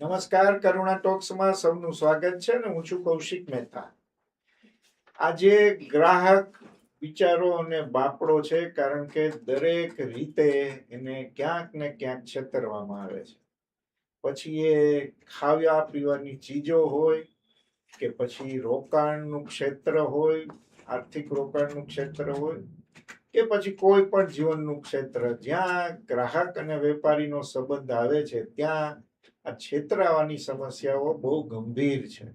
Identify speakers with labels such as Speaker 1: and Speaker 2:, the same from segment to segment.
Speaker 1: નમસ્કાર, કરુણા ટોક્સમાં સૌનું સ્વાગત છે ને હું છું કૌશિક મહેતા. આજે ગ્રાહક વિચારો અને બાપડો છે કારણ કે દરેક રીતે એને ક્યાંક ને ક્યાંક છેતરવામાં આવે છે. પછી એ ખાવા પીવાની ચીજો હોય કે પછી રોકાણનું ક્ષેત્ર હોય, આર્થિક રોકાણનું ક્ષેત્ર હોય કે પછી કોઈ પણ જીવનનું ક્ષેત્ર, જ્યાં ગ્રાહક અને વેપારીનો સંબંધ આવે છે, ત્યાં આ છેતરાવાની સમસ્યાઓ બહુ ગંભીર છે.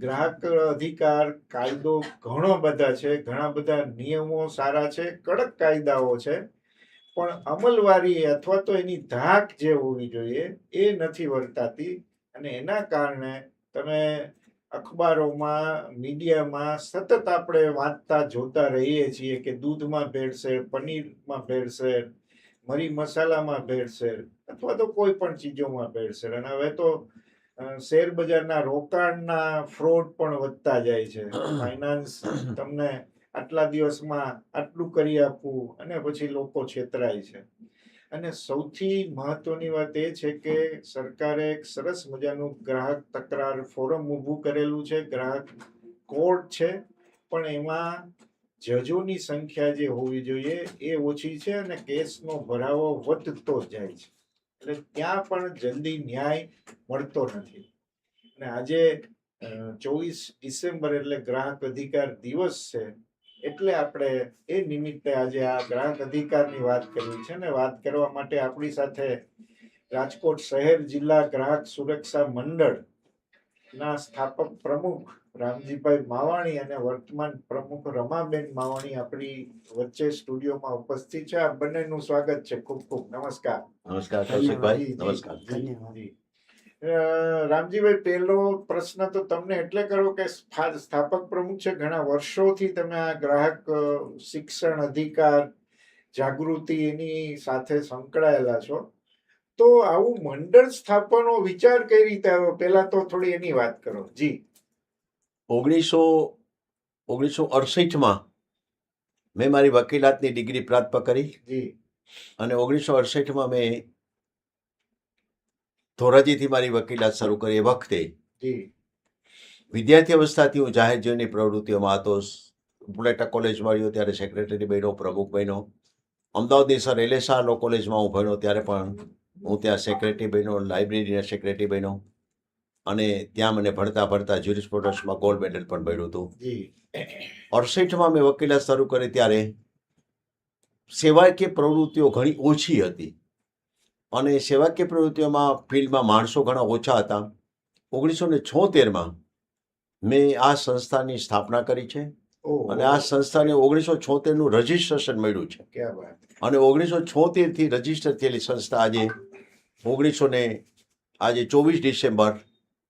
Speaker 1: ગ્રાહક અધિકાર કાયદો ઘણો બધા છે, ઘણા બધા નિયમો સારા છે, કડક કાયદાઓ છે, પણ અમલવારી અથવા તો એની ધાક જે હોવી જોઈએ એ નથી વર્તાતી અને એના કારણે તમે અખબારોમાં, મીડિયામાં સતત આપણે વાંચતા જોતા રહીએ છીએ કે દૂધમાં ભેળસેળ, પનીરમાં ભેળસેળ મરી મસાલામાં ભેળસેળ અથવા તો કોઈ પણ ચીજોમાં ભેળસેળ. અને હવે તો શેર બજારના રોકાણના ફ્રોડ પણ વધતા જાય છે. ફાઇનાન્સ તમને આટલા દિવસમાં આટલું કરી આપવું અને પછી લોકો છેતરાય છે. અને સૌથી મહત્વની વાત એ છે કે સરકારે એક સરસ મજાનું ગ્રાહક તકરાર ફોરમ ઊભું કરેલું છે. ગ્રાહક કોર્ટ છે પણ એમાં જજોની સંખ્યા જે હોવી જોઈએ એ ઓછી છે અને કેસનો ભરાવો વધતો જાય છે. એટલે ત્યાં પણ જલ્દી ન્યાય મળતો નથી. અને આજે ચોવીસ ડિસેમ્બર એટલે ગ્રાહક અધિકાર દિવસ છે, એટલે આપણે એ નિમિત્તે આજે આ ગ્રાહક અધિકારની વાત કરવી છે ને વાત કરવા માટે આપણી સાથે રાજકોટ શહેર જિલ્લા ગ્રાહક સુરક્ષા મંડળ ના સ્થાપક પ્રમુખ રામજીભાઈ માવાણી અને વર્તમાન પ્રમુખ રમાબેન માવાણી આપણી વચ્ચે સ્ટુડિયોમાં ઉપસ્થિત છે. આ બંનેનું સ્વાગત છે ખૂબ ખૂબ. નમસ્કાર.
Speaker 2: નમસ્કાર કૌશિકભાઈ નમસ્કાર.
Speaker 1: રામજીભાઈ પહેલો પ્રશ્ન તો તમને એટલે કરો કે સ્થાપક પ્રમુખ છે. ઘણા વર્ષોથી તમે આ ગ્રાહક શિક્ષણ અધિકાર જાગૃતિ એની સાથે સંકળાયેલા છો. તો આવું મંડળ સ્થાપવાનો વિચાર કઈ રીતે આવ્યો? પહેલા તો થોડી એની વાત કરો. જી.
Speaker 2: ઓગણીસો ઓગણીસો અડસઠમાં મેં મારી વકીલાતની ડિગ્રી પ્રાપ્ત કરી. અને ઓગણીસો અડસઠમાં મેં ધોરાજીથી મારી વકીલાત શરૂ કરી એ વખતે વિદ્યાર્થી અવસ્થાથી હું જાહેર જીવનની પ્રવૃત્તિઓમાં હતો. બુલેટા કોલેજમાં રહ્યો ત્યારે સેક્રેટરી બન્યો પ્રમુખ બન્યો. અમદાવાદની સર એલેસા લો કોલેજમાં હું ભણ્યો ત્યારે પણ હું ત્યાં સેક્રેટરી બન્યો લાઇબ્રેરીના સેક્રેટરી બન્યો. અને ત્યાં મને ભણતા ભણતા જ્યુરિસ્પ્રુડન્સમાં ગોલ્ડ મેડલ પણ મળ્યું હતું. અડસઠમાં મેં વકીલાત શરૂ કરી ત્યારે સેવાકીય પ્રવૃત્તિઓ ઘણી ઓછી હતી. અને સેવાકીય પ્રવૃત્તિઓમાં ફિલ્ડમાં માણસો ઘણા ઓછા હતા. ઓગણીસો ને છોતેરમાં મેં આ સંસ્થાની સ્થાપના કરી છે. અને આ સંસ્થાને ઓગણીસો છોતેરનું રજિસ્ટ્રેશન મળ્યું છે. અને ઓગણીસો છોતેરથી રજિસ્ટર થયેલી સંસ્થા આજે ઓગણીસો ને આજે ચોવીસ ડિસેમ્બર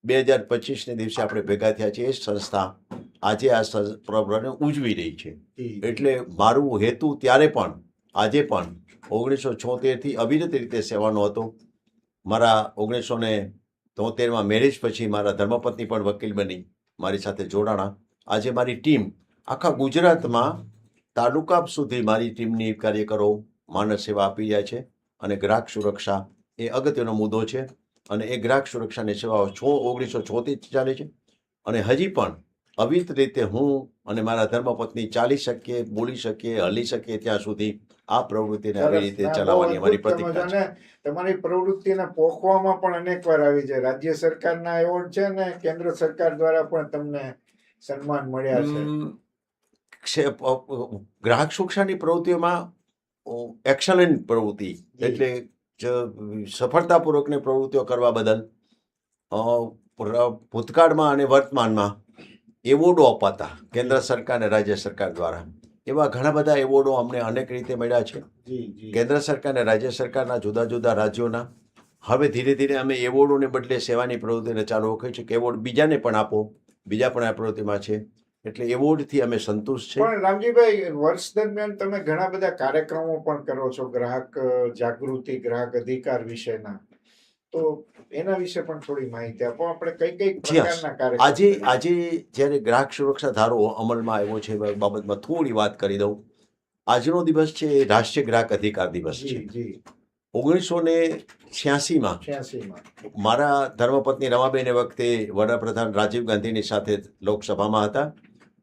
Speaker 2: બે હજાર પચીસને દિવસે આપણે ભેગા થયા છીએ. એ સંસ્થા આજે આ પર્વને ઉજવી રહી છે. એટલે મારું હેતુ ત્યારે પણ આજે પણ ઓગણીસો છોતેરથી અવિરત રીતે સેવાનો હતો. મારા ઓગણીસો ને તોતેરમાં મેરેજ પછી મારા ધર્મપત્ની પણ વકીલ બની મારી સાથે જોડાણા. આજે મારી ટીમ આખા ગુજરાતમાં તાલુકા સુધી મારી ટીમની કાર્યકરો માનવ સેવા આપી રહ્યા છે અને ગ્રાહક સુરક્ષા એ અગત્યનો મુદ્દો છે. અને એ ગ્રાહક સુરક્ષાની સેવાઓ છો ઓગણીસો છોતેરથી ચાલે છે. અને હજી પણ અવિત રીતે હું અને મારા ધર્મપત્ની ચાલી શકીએ બોલી શકીએ હલી શકીએ ત્યાં સુધી આ પ્રવૃત્તિને આવી રીતે ચલાવવાની અમારી પ્રતિજ્ઞા છે.
Speaker 1: તમારી પ્રવૃત્તિને પોખવામાં પણ અનેક વાર આવી છે. રાજ્ય સરકારના એવોર્ડ છે ને કેન્દ્ર સરકાર દ્વારા પણ તમને સન્માન મળ્યા છે.
Speaker 2: ગ્રાહક સુરક્ષાની પ્રવૃત્તિઓમાં એક્સલન્ટ પ્રવૃત્તિ એટલે સફળતાપૂર્વકની પ્રવૃત્તિઓ કરવા બદલ ભૂતકાળમાં અને વર્તમાનમાં એવોર્ડો અપાતા કેન્દ્ર સરકાર અને રાજ્ય સરકાર દ્વારા. એવા ઘણા બધા એવોર્ડો અમને અનેક રીતે મળ્યા છે. કેન્દ્ર સરકાર અને રાજ્ય સરકારના જુદા જુદા રાજ્યોના. હવે ધીરે ધીરે અમે એવોર્ડોને બદલે સેવાની પ્રવૃત્તિને ચાલુ રાખી છે. કે એવોર્ડ બીજાને પણ આપો. બીજા પણ આ પ્રવૃત્તિમાં છે. એટલે એવોર્ડથી અમે સંતુષ્ટ છે
Speaker 1: પણ રામજીભાઈ વર્ષ દરમિયાન તમે ઘણા બધા કાર્યક્રમો પણ કરો છો ગ્રાહક જાગૃતિ ગ્રાહક અધિકાર વિશેના. તો એના વિશે પણ થોડી માહિતી આપો. આપણે કઈ કઈ પ્રકારના કાર્ય
Speaker 2: આજે આજે જ્યારે ગ્રાહક સુરક્ષા ધારો અમલમાં આવ્યો છે બાબતમાં થોડી વાત કરી દઉં. આજનો દિવસ છે એ રાષ્ટ્રીય ગ્રાહક અધિકાર દિવસ છે. ઓગણીસો ને છ્યાસીમાં મારા ધર્મપત્ની રમાબેન એ વખતે વડાપ્રધાન રાજીવ ગાંધીની સાથે લોકસભામાં હતા.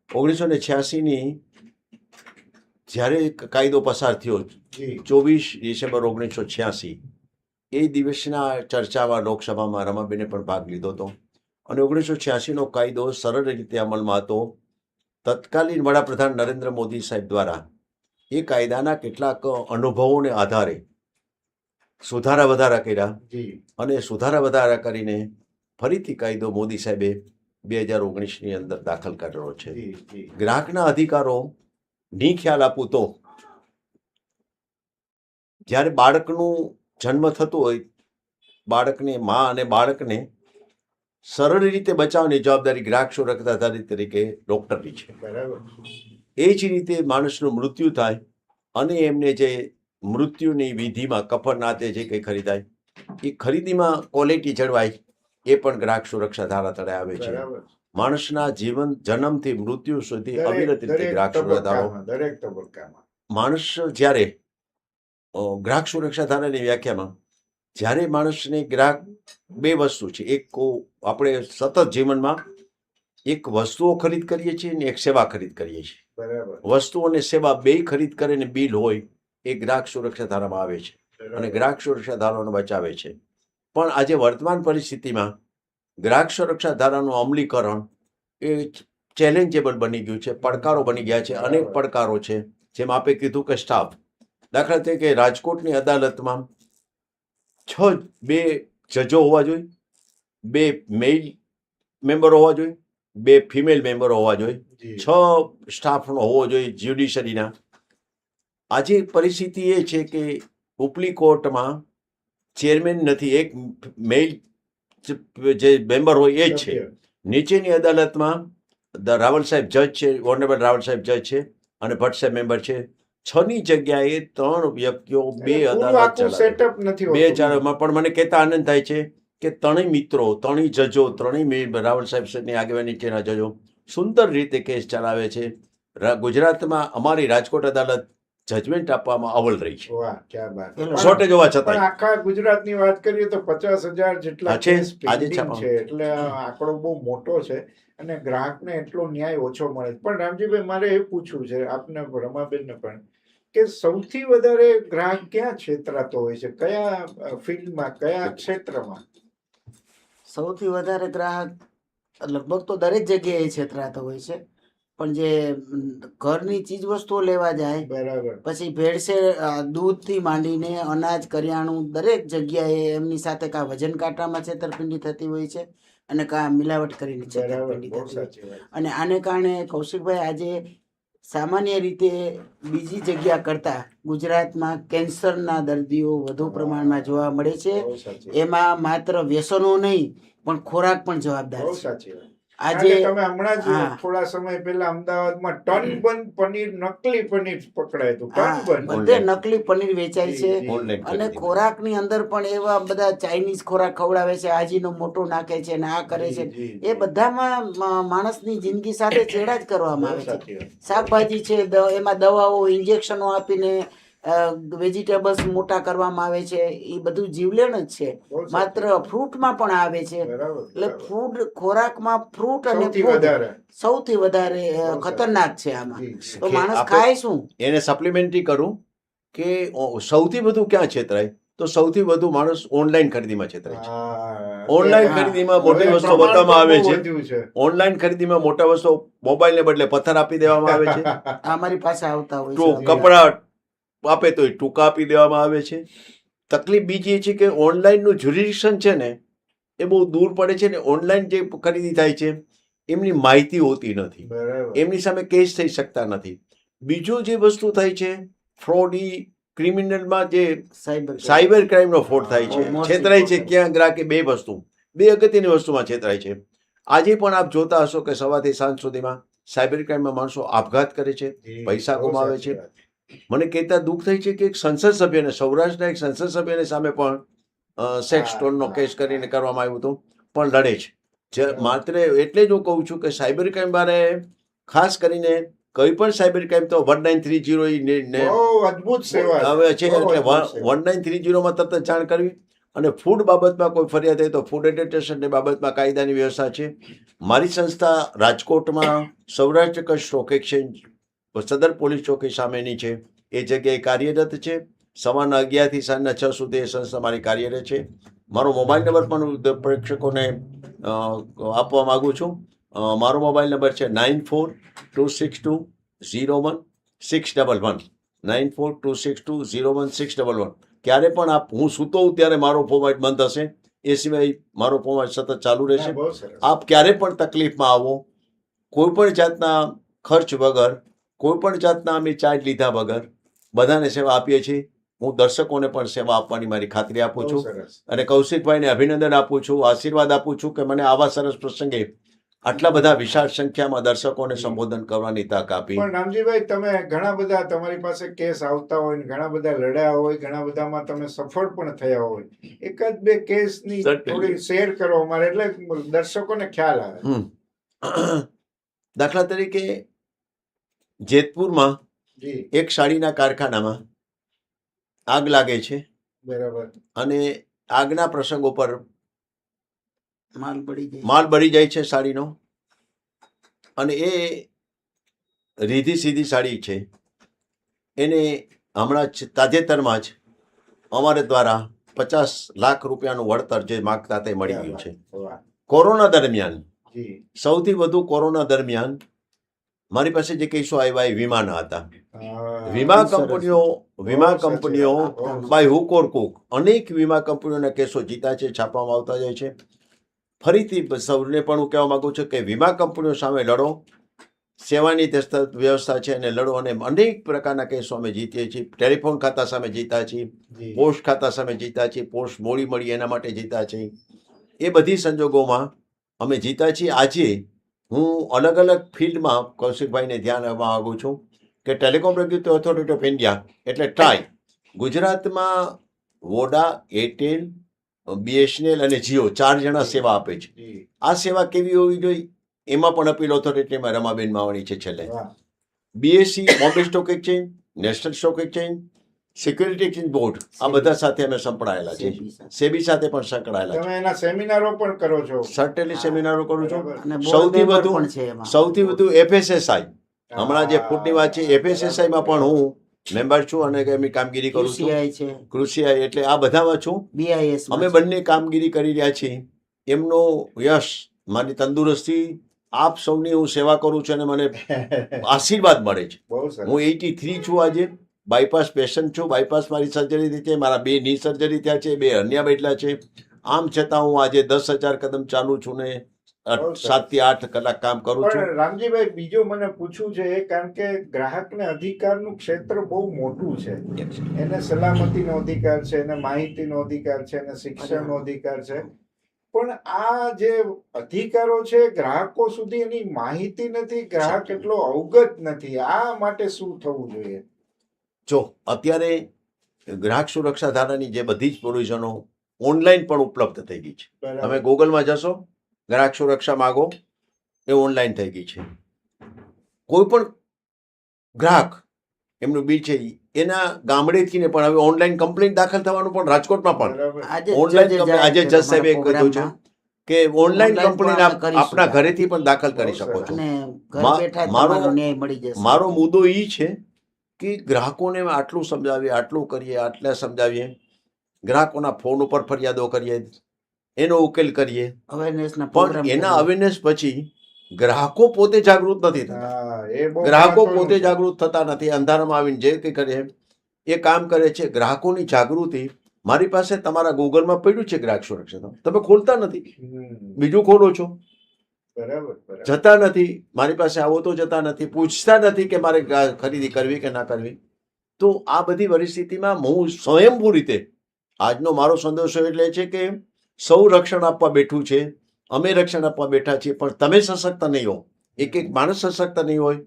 Speaker 2: ઓગણીસો ને છ્યાસીની જ્યારે કાયદો પસાર થયો ચોવીસ ડિસેમ્બર ઓગણીસો છ્યાસી એ દિવસના ચર્ચામાં લોકસભામાં રમાબેને પણ ભાગ લીધો હતો. અને ઓગણીસો છ્યાસીનો કાયદો સરળ રીતે અમલમાં હતો. તત્કાલીન વડાપ્રધાન નરેન્દ્ર મોદી સાહેબ દ્વારા એ કાયદાના કેટલાક અનુભવોને આધારે સુધારા વધારા કર્યા અને સુધારા વધારા કરીને ફરીથી કાયદો મોદી સાહેબે બે હજાર ઓગણીસની અંદર દાખલ કરેલો છે. ગ્રાહકના અધિકારો ની ખ્યાલ આપું તો જ્યારે બાળકનું જન્મ થતું હોય બાળકને મા અને બાળકને સરળ રીતે બચાવવાની જવાબદારી ગ્રાહક સુરક્ષાધારી તરીકે ડૉક્ટરની છે.
Speaker 1: બરાબર.
Speaker 2: એ જ રીતે માણસનું મૃત્યુ થાય અને એમને જે મૃત્યુની વિધિમાં કફન નાતે જે કંઈ ખરીદાય એ ખરીદીમાં ક્વોલિટી જળવાય. એ પણ ગ્રાહક સુરક્ષા ધારા તળે આવે છે. માણસના જીવન જન્મથી મૃત્યુ સુધી અવિરત રીતે ગ્રાહક સુરક્ષા ધારો.
Speaker 1: દરેક તબક્કામાં.
Speaker 2: માણસ જ્યારે ગ્રાહક સુરક્ષા ધારાની વ્યાખ્યામાં જ્યારે માણસને ગ્રાહક બે વસ્તુ છે. એક કો- આપણે સતત જીવનમાં એક વસ્તુઓ ખરીદ કરીએ છીએ ને એક સેવા ખરીદ કરીએ છીએ. વસ્તુઓ અને સેવા બે ખરીદ કરીને બિલ હોય એ ગ્રાહક સુરક્ષા ધારામાં આવે છે. અને ગ્રાહક સુરક્ષા ધારાને બચાવે છે. પણ આજે વર્તમાન પરિસ્થિતિમાં ગ્રાહક સુરક્ષા ધારાનું અમલીકરણ એ ચેલેન્જેબલ બની ગયું છે પડકારો બની ગયા છે અનેક પડકારો છે જેમ આપે કીધું કે સ્ટાફ. દાખલા તરીકે રાજકોટની અદાલતમાં છ બે જજો હોવા જોઈએ બે મેલ મેમ્બર હોવા જોઈએ બે ફિમેલ મેમ્બર હોવા જોઈએ છ સ્ટાફનો હોવો જોઈએ જ્યુડિશરીના આજે પરિસ્થિતિ એ છે કે ઉપલી કોર્ટમાં ચેરમેન નથી એક મેલ જે મેમ્બર હોય એ જ છે. નીચેની અદાલતમાં રાવલ સાહેબ જજ છે ઓનરેબલ રાવલ સાહેબ જજ છે અને ભટ્ટ સાહેબ મેમ્બર છે. છ ની જગ્યાએ ત્રણ વ્યક્તિઓ બે અદાલત
Speaker 1: આખું સેટઅપ નથી
Speaker 2: બે. ચારમાં પણ મને કહેતા આનંદ થાય છે કે ત્રણેય મિત્રો ત્રણેય જજો ત્રણેય રાવલ સાહેબ સાહેબની આગેવાની નીચેના જજો સુંદર રીતે કેસ ચલાવે છે. ગુજરાતમાં અમારી રાજકોટ અદાલત જજમેન્ટ આપવામાં અવલ રહી છે. શોર્ટેજ હોવા છતાં
Speaker 1: આખા ગુજરાતની વાત કરીએ તો પચાસ હજાર જેટલા
Speaker 2: છે. આજે
Speaker 1: છે. એટલે આંકડો બહુ મોટો છે અને ગ્રાહકને એટલો ન્યાય ઓછો મળે છે. પણ રામજીભાઈ મારે એ પૂછવું છે આપને રમાબેનને પણ કે સૌથી વધારે ગ્રાહક ક્યાં છેતરાતો હોય છે? કયા ફિલ્ડમાં કયા ક્ષેત્રમાં?
Speaker 3: સૌથી વધારે ગ્રાહક લગભગ તો દરેક જગ્યાએ છેતરાતો હોય છે. પણ જે ઘરની ચીજ વસ્તુઓ લેવા જાય
Speaker 1: બરાબર.
Speaker 3: પછી ભેળસેળ દૂધથી માંડીને અનાજ કરિયાણું દરેક જગ્યાએ એમની સાથે કાં વજન કાંટામાં છેતરપિંડી થતી હોય છે અને કાં મિલાવટ કરીને છેતરપિંડી થતી હોય છે. અને આને કારણે કૌશિકભાઈ આજે સામાન્ય રીતે બીજી જગ્યા કરતાં ગુજરાતમાં કેન્સરના દર્દીઓ વધુ પ્રમાણમાં જોવા મળે છે. એમાં માત્ર વ્યસનો નહીં પણ ખોરાક પણ જવાબદાર છે. આજે
Speaker 1: તમે હમણાં જ થોડા સમય પહેલા અમદાવાદમાં ટન બન પનીર નકલી પનીર પકડાયું હતું. ટન બન.
Speaker 3: બધે નકલી પનીર વેચાય છે. અને. ખોરાકની અંદર પણ એવા બધા ચાઇનીઝ ખોરાક ખવડાવે છે આજીનો મોટો નાખે છે ને આ કરે છે. એ બધામાં માણસની જિંદગી સાથે છેડા જ કરવામાં આવે છે. શાકભાજી છે એમાં દવાઓ ઇન્જેક્શનો આપીને વેજીટેબલ્સ મોટા કરવામાં આવે છે એ બધું જીવલેણ જ છે. માત્ર ફ્રૂટમાં પણ આવે છે. એટલે. ફૂડ ખોરાકમાં ફ્રૂટ અને
Speaker 1: સૌથી વધારે.
Speaker 3: ખતરનાક છે આમાં. તો
Speaker 2: કે
Speaker 3: માણસ ખાય શું?
Speaker 2: એને સપ્લિમેન્ટરી કરું કે સૌથી વધુ ક્યાં છેતરાય? તો સૌથી વધુ માણસ ઓનલાઈન ખરીદીમાં છેતરાય છે. ઓનલાઈન ખરીદીમાં મોટી
Speaker 1: વસ્તુ
Speaker 2: બતાવવામાં આવે છે. ઓનલાઈન ખરીદીમાં મોટા વસ્તુ મોબાઈલને બદલે પથ્થર આપી દેવામાં આવે છે.
Speaker 3: અમારી પાસે આવતા હોય
Speaker 2: કપડાં આપે તો ટૂંકા આપી દેવામાં આવે છે. તકલીફ બીજી એ છે કે ઓનલાઈનનું જ્યુરિડિક્શન છે ને એ બહુ દૂર પડે છે ને ઓનલાઈન જે ખરીદી થાય છે એમની માહિતી હોતી નથી. એમની સામે કેસ થઈ શકતા નથી. બીજું જે વસ્તુ થાય છે ફ્રોડી ક્રિમિનલમાં જે
Speaker 3: સાયબર
Speaker 2: ક્રાઇમનો ફ્રોડ થાય છે. છેતરાય છે ક્યાં ગ્રાહકે બે વસ્તુ. બે અગત્યની વસ્તુમાં છેતરાય છે. આજે પણ આપ જોતા હશો કે સવારથી સાંજ સુધીમાં સાયબર ક્રાઇમમાં માણસો આપઘાત કરે છે પૈસા ગુમાવે છે. મને કહેતા દુઃખ થાય છે કે એક સંસદ સભ્યને સૌરાષ્ટ્રના એક સંસદ સભ્યને સામે પણ સેક્સ
Speaker 1: હા,
Speaker 2: સ્ટોનનો કેસ કરીને કરવામાં આવ્યું હતું પણ લડે છે. જે માત્ર એટલે જ હું કહું છું કે સાયબર ક્રાઇમ બારે ખાસ કરીને કઈ પણ સાયબર ક્રાઇમ તો વન નાઇન થ્રી જીરો
Speaker 1: અદભુત સેવા.
Speaker 2: હવે છે એટલે વન નાઇન થ્રી જીરોમાં તરત જાણ કરવી. અને ફૂડ બાબતમાં કોઈ ફરિયાદ હોય તો ફૂડ એડલ્ટ્રેશનની બાબતમાં કાયદાની વ્યવસ્થા છે. મારી સંસ્થા રાજકોટમાં સૌરાષ્ટ્ર કચ્છ સ્ટોક એક્સચેન્જ સદર પોલીસ ચોકી સામેની છે. એ જગ્યાએ કાર્યરત છે. સવારના અગિયારથી સાંજના છ સુધી એ સંસ્થા મારી કાર્યરત છે. મારો મોબાઈલ નંબર પણ હું પ્રેક્ષકોને આપવા માગું છું. મારો મોબાઈલ નંબર છે nine four two six two zero one six double one. Nine four two six two zero one six double one. ક્યારે પણ આપ હું સૂતો હોઉં ત્યારે મારો ફોર્મેટ બંધ હશે. એ સિવાય મારો ફોર્મેટ સતત ચાલુ રહેશે. આપ ક્યારે પણ તકલીફમાં આવો કોઈ પણ જાતના ખર્ચ વગર કોઈ પણ જાતના અમે ચાર્જ લીધા વગર બધાને સેવા આપીએ છીએ હું દર્શકોને પણ સેવા આપવાની મારી ખાતરી આપું છું. અને કૌશિકભાઈને અભિનંદન આપું છું આશીર્વાદ આપું છું કે મને આવા સરસ પ્રસંગે આટલા બધા વિશાળ સંખ્યામાં દર્શકોને સંબોધન કરવાની તક આપી
Speaker 1: પણ રામજીભાઈ તમે ઘણા બધા તમારી પાસે કેસ આવતા હોય ને ઘણા બધા લડ્યા હોય ઘણા બધામાં તમે સફળ પણ થયા હોય એકાદ બે કેસની. થોડી શેર કરો અમારે એટલે દર્શકોને ખ્યાલ આવે.
Speaker 2: દાખલા તરીકે જેતપુરમાં એક સાડીના કારખાનામાં આગ લાગે છે
Speaker 1: બરાબર.
Speaker 2: અને આગના પ્રસંગો પર
Speaker 3: માલ બળી જાય.
Speaker 2: માલ બળી જાય છે સાડીનો અને એ રીધી સીધી સાડી છે. એને હમણાં જ તાજેતરમાં જ અમારે દ્વારા પચાસ લાખ રૂપિયાનું વળતર જે માગતા તે મળી ગયું છે. કોરોના દરમિયાન સૌથી વધુ કોરોના દરમિયાન મારી પાસે જે કેસો આવ્યા એ વીમાના હતા. વીમા કંપનીઓ વીમા કંપનીઓ બાય હુક ઓર કુક અનેક વીમા કંપનીઓના કેસો જીતા છે છાપવામાં આવતા જાય છે. ફરીથી સૌને પણ હું કહેવા માગું છું કે વીમા કંપનીઓ સામે લડો. સેવાની વ્યવસ્થા છે અને લડો અને અનેક પ્રકારના કેસો અમે જીતીએ છીએ. ટેલિફોન ખાતા સામે જીતા છીએ. પોસ્ટ ખાતા સામે જીતા છીએ પોસ્ટ મોડી મળી એના માટે જીતા છીએ. એ બધી સંજોગોમાં અમે જીતા છીએ. આજે હું અલગ અલગ ફિલ્ડમાં કૌશિકભાઈને ધ્યાન આપવા માગું છું કે telecom regulatory authority of India એટલે ટ્રાય ગુજરાતમાં વોડા એરટેલ બીએસએનએલ અને જીઓ ચાર જણા સેવા આપે છે. આ સેવા કેવી હોવી જોઈએ? એમાં પણ અપીલ ઓથોરિટીમાં રમાબેન માવાણી છે છેલ્લે. BSC Bombay stock exchange national stock exchange security exchange board આ બધા સાથે અમે સંકળાયેલા છે
Speaker 3: સેબી સાથે.
Speaker 2: પણ સંકળાયેલા છે.
Speaker 1: તમે એના સેમિનારો પણ કરો છો.
Speaker 2: સર્ટેલી સેમિનારો કરું છું. સૌથી વધુ-
Speaker 3: પણ છે એમાં.
Speaker 2: સૌથી વધુ એફએસએસઆઈ હમણાં જે ફૂટની વાત છે એફએસએસઆઈ માં પણ હું મેમ્બર છું અને એમની કામગીરી કરું છું.
Speaker 3: QCI
Speaker 2: કૃષિ એટલે આ બધામાં છું.
Speaker 3: બીઆઈએસ
Speaker 2: અમે બંને કામગીરી કરી રહ્યા છીએ. એમનો યશ મારી તંદુરસ્તી આપ સૌની હું સેવા કરું છું અને મને આશીર્વાદ મળે છે. હું એટી થ્રી છું આજે. બાયપાસ પેશન્ટ છું બાયપાસ મારી સર્જરી થઈ છે મારા બે ની સર્જરી થયા છે બે અન્ય બેઠલા છે. આમ છતાં હું આજે દસ હજાર કદમ ચાલુ છું ને સાતથી આઠ કલાક કામ કરું છું.
Speaker 1: રામજીભાઈ બીજો મને પૂછવું છે કારણ કે ગ્રાહકને અધિકારનું ક્ષેત્ર બહુ મોટું છે. એને સલામતીનો અધિકાર છે એને માહિતીનો અધિકાર છે એને શિક્ષણનો અધિકાર છે. પણ આ જે અધિકારો છે ગ્રાહકો સુધી એની માહિતી નથી ગ્રાહક એટલો અવગત નથી. આ માટે શું થવું જોઈએ?
Speaker 2: જો અત્યારે ગ્રાહક સુરક્ષા ધારાની જે બધી જ પ્રોવિઝનો ઓનલાઈન પણ ઉપલબ્ધ થઈ ગઈ છે. તમે ગૂગલમાં જશો ગ્રાહક સુરક્ષા માગો એ ઓનલાઈન થઈ ગઈ છે. કોઈ પણ ગ્રાહક એમનું બિલ છે એના ગામડેથી ને પણ હવે ઓનલાઈન કમ્પ્લેન દાખલ થવાનું પણ રાજકોટમાં પણ.
Speaker 1: ઓનલાઈન
Speaker 3: આજે જજે
Speaker 2: સાહેબે કીધું છે. કે ઓનલાઈન કમ્પ્લેન
Speaker 3: પણ
Speaker 2: આપ
Speaker 3: આપણે કરી
Speaker 2: આપણા
Speaker 3: શકાય.
Speaker 2: ઘરેથી પણ દાખલ કરી શકો છો. મારો-
Speaker 3: તમારો ન્યાય મળી જશે.
Speaker 2: મારો મુદ્દો એ છે કે ગ્રાહકોને આટલું સમજાવીએ આટલું કરીએ આટલા સમજાવીએ. ગ્રાહકોના ફોન ઉપર ફરિયાદો કરીએ એનો ઉકેલ કરીએ.
Speaker 3: અવેરનેસના
Speaker 2: પણ એના અવેરનેસ પછી ગ્રાહકો પોતે જાગૃત નથી થતા.
Speaker 1: હા, એ બહુ
Speaker 2: ગ્રાહકો પોતે જાગૃત થતા નથી અંધારામાં આવીને જે કંઈ કરે એ કામ કરે છે. ગ્રાહકોની જાગૃતિ મારી પાસે તમારા ગૂગલમાં પડ્યું છે ગ્રાહક સુરક્ષા. તમે ખોલતા નથી. બીજું ખોલો છો
Speaker 1: બરાબર
Speaker 2: જતા નથી મારી પાસે આવો તો જતા નથી પૂછતા નથી કે મારે ખરીદી કરવી કે ના કરવી. તો આ બધી પરિસ્થિતિમાં હું સ્વયંભૂ રીતે આજનો મારો સંદેશો એટલે છે કે સૌ રક્ષણ આપવા બેઠું છે અમે રક્ષણ આપવા બેઠા છીએ પણ તમે સશક્ત નહીં હો. એક એક માણસ સશક્ત નહીં હોય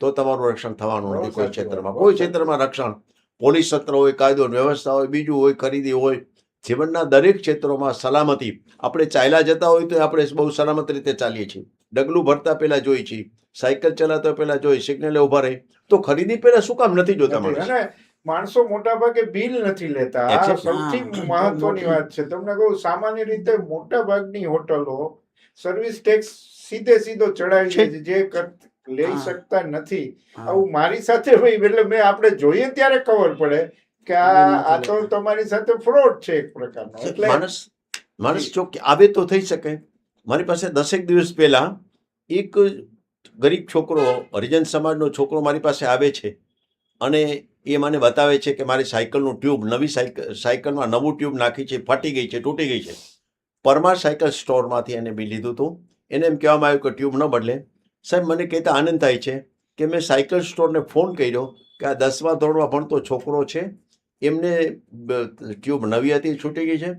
Speaker 2: તો તમારું રક્ષણ થવાનું નથી કોઈ ક્ષેત્રમાં. કોઈ ક્ષેત્રમાં રક્ષણ પોલીસ સત્ર હોય કાયદો વ્યવસ્થા હોય બીજું હોય ખરીદી હોય જીવનના દરેક ક્ષેત્રોમાં સલામતી. આપણે ચાલ્યા જતા હોય તો આપણે બહુ સલામત રીતે ચાલીએ છીએ. ડગલું ભરતા પહેલાં જોઈએ છીએ. સાયકલ ચલાવતા પહેલાં જોઈ સિગ્નલે ઊભા રહી. તો ખરીદી પહેલાં શું કામ નથી જોતા. માણસ?
Speaker 1: માણસો મોટા ભાગે બિલ નથી લેતા. આ સૌથી મહત્વની વાત છે. તમને કહું સામાન્ય રીતે મોટા ભાગની હોટલો સર્વિસ ટેક્સ સીધે સીધો ચડાવી
Speaker 2: છે.
Speaker 1: જે લઈ શકતા નથી. આવું મારી સાથે ભાઈ એટલે મેં આપણે જોઈએ ત્યારે ખબર પડે કે આ તો તમારી સાથે ફ્રોડ છે એક પ્રકારનો. એટલે
Speaker 2: માણસ માણસ આવે તો થઈ શકે. મારી પાસે દસેક દિવસ પહેલા એક ગરીબ છોકરો હરિજન સમાજનો છોકરો મારી પાસે આવે છે. અને એ મને બતાવે છે કે મારી સાયકલનું ટ્યુબ નવી સાયકલ સાયકલમાં નવું ટ્યુબ નાખી છે ફાટી ગઈ છે તૂટી ગઈ છે. પરમાર સાયકલ સ્ટોરમાંથી એને બી લીધું હતું. એને એમ કહેવામાં આવ્યું કે ટ્યુબ ન બદલે. સાહેબ મને કહેતા આનંદ થાય છે કે મેં સાયકલ સ્ટોરને ફોન કર્યો કે આ દસમા ધોરણમાં ભણતો છોકરો છે. એમને ટ્યુબ નવી હતી, છૂટી ગઈ છે.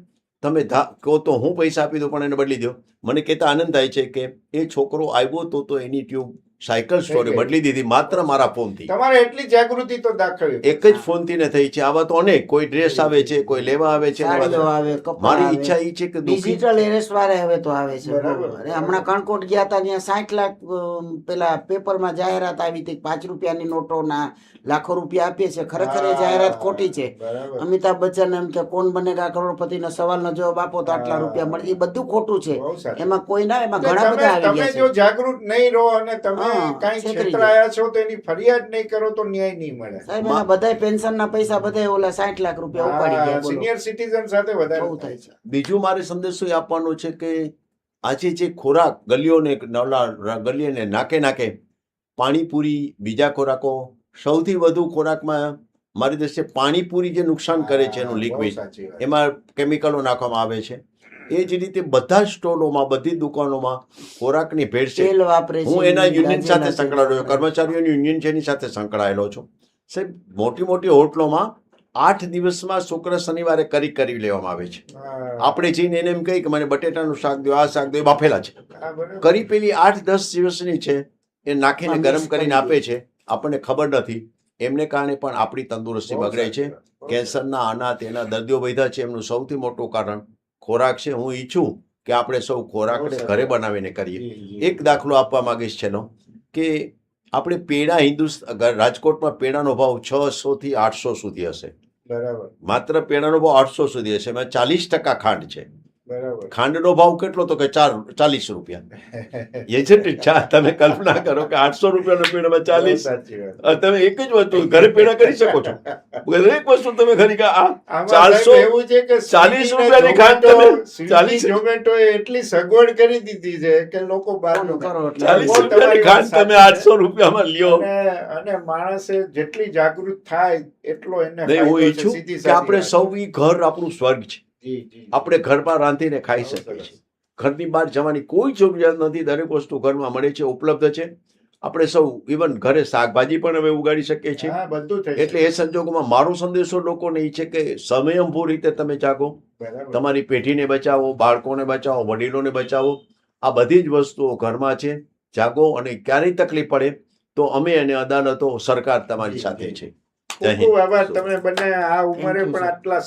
Speaker 2: તમે ધા, કહો તો હું પૈસા આપી દઉં, પણ એને બદલી દો મને કહેતા આનંદ થાય છે કે એ છોકરો આવ્યો તો તો એની ટ્યુબ સાયકલ સ્ટોરે. બદલી દીધી માત્ર મારા ફોનથી.
Speaker 1: તમારે એટલી જાગૃતિ તો દાખવી.
Speaker 2: એક જ ફોનથી ને થઈ છે. આવા તો અનેક. કોઈ ડ્રેસ આવે છે કોઈ લેવા આવે છે મારી. ઈચ્છા એ છે કે
Speaker 3: ડિજિટલ એરેસ વાળા હવે તો આવે છે. અરે હમણાં કણકોટ ગયા હતા ત્યાં સાઠ લાખ પેલા પેપરમાં જાહેરાત આવી હતી પાંચ રૂપિયાની નોટોના લાખો રૂપિયા આપીએ છે. ખરેખર એ જાહેરાત ખોટી છે. અમિતાભ બચ્ચન એમ કે કોણ બનેગા કરોડપતિનો સવાલનો જવાબ આપો તો આટલા રૂપિયા મળે. એ બધું ખોટું છે. એમાં કોઈ ના એમાં ઘણા બધા આવી ગયા છે.
Speaker 1: જાગૃત નહીં રહો અને તમે કાંઈ
Speaker 3: છેતરી
Speaker 1: છેતરાયા છો. તો એની ફરિયાદ નહીં કરો તો ન્યાય નહીં મળે.
Speaker 3: સાહેબ એના બધાય પેન્શનના પૈસા બધાય ઓલા 60 લાખ રૂપિયા ઉપાડી ગયા
Speaker 1: સિનિયર સિટીઝન સાથે વધારે થાય
Speaker 3: છે.
Speaker 2: બીજું મારે સંદેશો એ આપવાનો છે કે આજે જે ખોરાક ગલીઓને નવલા ગલીઓને નાકે નાકે પાણીપુરી બીજા ખોરાકો સૌથી વધુ ખોરાકમાં મારી દ્રષ્ટિએ પાણીપુરી જે નુકસાન કરે છે એનું લિક્વિડ એમાં કેમિકલો નાખવામાં આવે છે. એ જ રીતે બધા સ્ટોલોમાં બધી દુકાનોમાં ખોરાકની ભેળસેળ
Speaker 3: વાપરે છે
Speaker 2: હું એના યુનિયન સાથે સંકળાયેલો છું. કર્મચારીઓની યુનિયન છે એની સાથે સંકળાયેલો છું. સાહેબ મોટી મોટી હોટલોમાં આઠ દિવસમાં શુક્ર શનિવારે કરી કરી લેવામાં આવે છે. આપણે જઈને એને એમ કહી કે મને બટેટાનું શાક દો આ શાક દો એ બાફેલા છે. કરી પેલી આઠ દસ દિવસની છે એ નાખીને ગરમ કરીને આપે છે. આપણને ખબર નથી. એમને કારણે પણ આપણી તંદુરસ્તી બગડે છે. કેન્સરના આના તેના દર્દીઓ વધ્યા છે. એમનું સૌથી મોટું કારણ ખોરાક છે હું ઈચ્છું કે આપણે સૌ ખોરાકને ઘરે બનાવીને કરીએ. એક દાખલો આપવા માંગીશ છેનો કે આપણે પેડા હિન્દુસ્ત રાજકોટમાં પેડાનો ભાવ છસો થી આઠસો સુધી હશે.
Speaker 1: બરાબર.
Speaker 2: માત્ર પેડાનો ભાવ આઠસો સુધી હશે એમાં ચાલીસ ટકા ખાંડ છે. ખાંડનો ભાવ કેટલો તો કે ચાર ચાલીસ રૂપિયા. એ છે ને ચા તમે કલ્પના કરો કે આઠસો રૂપિયાનો
Speaker 1: પીણામાં
Speaker 2: ચાલીસ. તમે એક જ વસ્તુ ઘરે પીણા કરી શકો છો. દરેક વસ્તુ તમે ખરી કે આ ચારસો
Speaker 1: એવું છે કે
Speaker 2: ચાલીસ રૂપિયાની ખાંડ તમે ચાલીસ-
Speaker 1: ઝોમેટો એટલી સગવડ કરી દીધી છે કે લોકો બહારનું
Speaker 3: કરો
Speaker 2: ચાલીસ રૂપિયાની ખાંડ તમે. આઠસો રૂપિયામાં લ્યો.
Speaker 1: અને માણસે જેટલી જાગૃત થાય એટલો એને
Speaker 2: હું ઈચ્છું કે આપણે સૌ ઘર આપણું સ્વર્ગ છે. આપણે ઘરમાં રાંધીને ખાઈ શકીએ. છીએ. ઘરની બહાર જવાની કોઈ જરૂરિયાત નથી દરેક વસ્તુ ઘરમાં મળે છે ઉપલબ્ધ છે. આપણે સૌ ઇવન ઘરે શાકભાજી પણ હવે ઉગાડી શકીએ છીએ. એટલે એ સંજોગોમાં મારો સંદેશો લોકોને એ છે કે સમયંભૂ રીતે તમે જાગો. તમારી પેઢીને બચાવો બાળકોને બચાવો વડીલોને બચાવો. આ બધી જ વસ્તુઓ ઘરમાં છે. જાગો અને ક્યારેય તકલીફ પડે તો અમે અને અદાલતો સરકાર તમારી સાથે છે.
Speaker 1: ખૂબ આભાર. તમે બંને આ ઉંમરે પણ. આટલા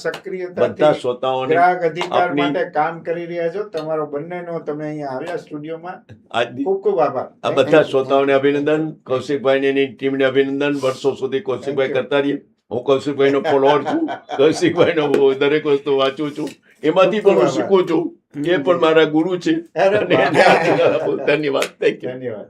Speaker 2: બધા શ્રોતાઓને
Speaker 1: ગ્રાહક અધિકાર માટે કામ કરી રહ્યા છો. તમારો બંનેનો તમે અહીંયા આવ્યા સ્ટુડિયોમાં. ખૂબ ખૂબ આભાર.
Speaker 2: આ બધા શ્રોતાઓને અભિનંદન. કૌશિકભાઈ એની ટીમને અભિનંદન. વર્ષો સુધી કૌશિકભાઈ કરતા રહીએ. હું કૌશિકભાઈનો ફોલોઅર છું. કૌશિકભાઈનો નો દરેક વસ્તુ વાંચું છું. એમાંથી પણ હું શીખું છું. એ પણ મારા ગુરુ છે. ધન્યવાદ. થેન્ક યુ
Speaker 1: ધન્યવાદ.